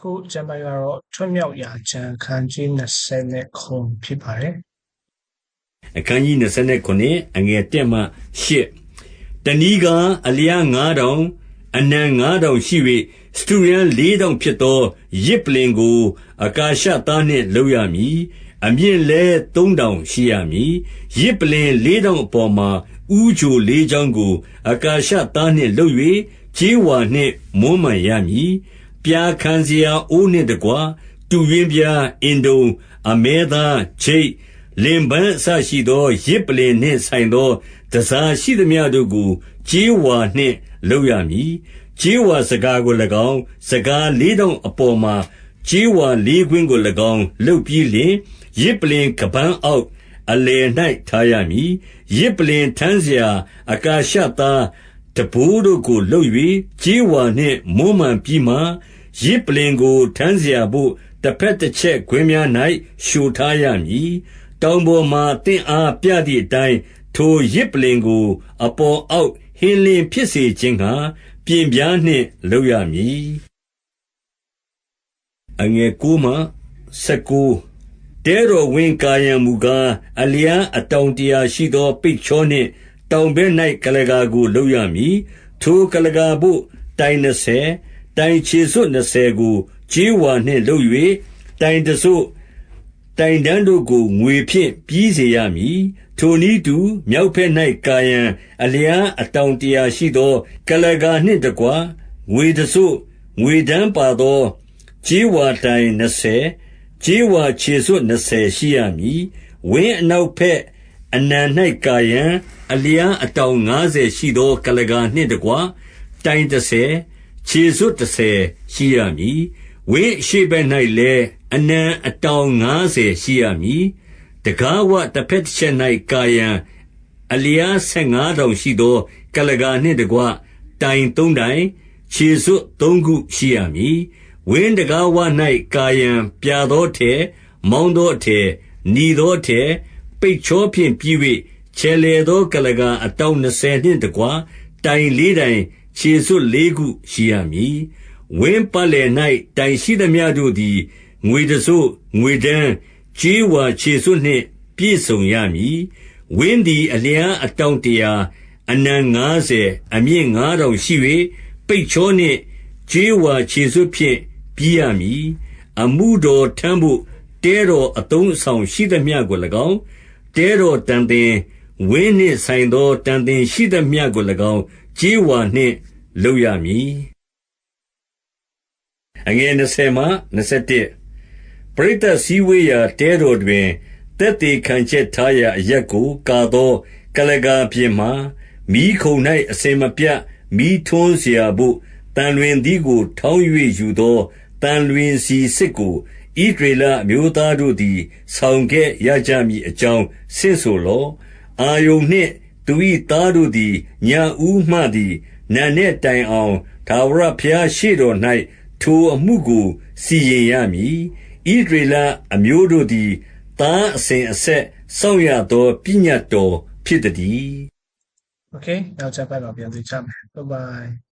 ခုကျမ်းပိုင်းကတော့ထွတ်မြောက်ရာကျမ်းခန်းကြီး20နဲ့ခုဖြစ်ပါတယ်အခန်းကြီး29အငယ်1မှ8တဏီကအလျား9000အနံ9000ရှိ၍စတုရန်4000ဖြစ်သောရစ်ပလင်ကို အကာရှသားနှင့်လုပ်ရမည်အမြင့်လဲ3000ရှိရမည်ရစ်ပလင်4000အပေါ်မှာဥချိုလေးချောင်းကို အကာရှသားနှင့်လုပ်၍ခြေဝါနှင့်မွမ်းမံရမည် ပြာခံစရာအိုးနှင့်တကွ တူရွင်းပြား၊အင်တုံ၊အမဲသား၊ချိတ်၊လင်ပန်းအစရှိသော ယဇ်ပလ္လင်နှင့်ဆိုင်သော တန်ဆာရှိသမျှတို့ကို ကြေးဝါနှင့်လုပ်ရမည်။ကြေးဝါဆန်ခါကို၎င်း၊ဆန်ခါလေးထောင့်အပေါ်မှာ ကြေးဝါလေးကွင်းကို၎င်း လုပ်ပြီးလျှင်၊ယဇ်ပလ္လင်ခါးပန်းအောက် အလယ်၌ထားရမည်။ယဇ်ပလ္လင်ထမ်းစရာ အကာရှသား တံပိုးတို့ကို လုပ်၍ကြေးဝါနှင့် မွမ်းမံပြီးမှ၊ယဇ်ပလ္လင်ကို ထမ်းစရာဘို့ တဘက်တချက်ကွင်းများ၌လျှိုထားရမည်။တောင်ပေါ်မှာ သင့်အားပြသည်အတိုင်း၊ထိုယဇ်ပလ္လင်ကို အပေါ်အောက် ဟင်းလင်းဖြစ်စေခြင်းငှါ ပျဉ်ပြားနှင့် လုပ်ရမည်။တဲတော်ဝင်းကာရံမူကား၊အလျား အတောင်တရာရှိသော ပိတ်ချောနှင့် တောင်ဘက်၌ကလကာကို လုပ်ရမည် ထိုကလကာဘို့ တိုင်20တိုင်ခြေစွပ်20ကို ကြေးဝါနှင့်လုပ်၍တိုင်တစို့ တိုင်တန်းတို့ကို ငွေဖြင့် ပြီးစေရမည် ထိုနည်းတူ မြောက်ဘက်၌ကာယံအလျားအတောင်တရာရှိသောကလကာနှင့်တကွ ငွေတစို့ ငွေဒန်းပါသော ကြေးဝါတိုင်20ကြေးဝါခြေစွပ်20ရှိရမည် ဝင်းအနောက်ဘက် အနံ၌ကာယံအလျားအတောင်90ရှိသောကလကာနှင့်တကွ တိုင်30ခြေစွပ်30ရှိရမည် ဝင်းရှိဘက်၌လည်း အနံအတောင်90ရှိရမည်တကားဝတစ်ဖက်တစ်ချက်၌ကာယံအလျား15တောင်ရှိသောကလကာနှင့်တကွ တိုင်3တိုင် ခြေစွပ်3ခုရှိရမည် ဝင်းတကားဝ၌ကာယံပြာသောထဲမောင်းသောထဲနီသောထဲ ပိတ်ချောဖြင့်ပြီး၍ခြေလေသောကလကာအတောင်20နှင့်တကွ တိုင်၄တိုင် ခြေစွပ်၄ခုရှိရမည် ဝင်းပတ်လည်၌တိုင်ရှိသမျှတို့သည် ငွေတစို့ ငွေဒန်း ကြေးဝါခြေစွပ်နှင့် ပြည့်စုံရမည် ဝင်းသည် အလျားအတောင်တရာ အနံ90အမြင့်9000ရှိ၍ပိတ်ချောနှင့် ကြေးဝါခြေစွပ်ဖြင့် ပြီးရမည် အမှုတော်ထမ်းဖို့ တဲတော်အသုံးအဆောင်ရှိသမျှကို၎င်း တဲတော်တန်သင်၊ဝင်းနှင့်ဆိုင်သော တန်သင်ရှိသမျှကို၎င်း၊ကြေးဝါနှင့်လုပ်ရမည်။20 ပရိသတ်စည်းဝေးရာ တဲတော်တွင် သက်သေခံချက်ထားရာအရပ်ကို ကာသော ကုလားကာပြင်မှာ၊မီးခုံ၌အစဉ်မပြတ် မီးထွန်းစရာဘို့ သံလွင်သီးကို ထောင်း၍ယူသော သံလွင်ဆီစစ်ကိုဣဒရေလအမျိုးသားတို့သည် ဆောင်ခဲ့ရကြမည်အကြောင်း ဆင့်ဆိုလော့ အာယုန်နှင့် သူ၏သားတို့သည် ညဦးမှသည် နံနှင့်တိုင်အောင်သာဝရဘုရားရှေ့တော်၌ထိုအမှုကို စီရင်ရမည်ဣဒရေလအမျိုးတို့သည် သားအစဉ်အဆက် စောင့်ရသော ပညတ်တော်ဖြစ်သည် Okay နောက်ကျမ်းပိုင်းမှာ ပြန်သိကြမယ် Bye bye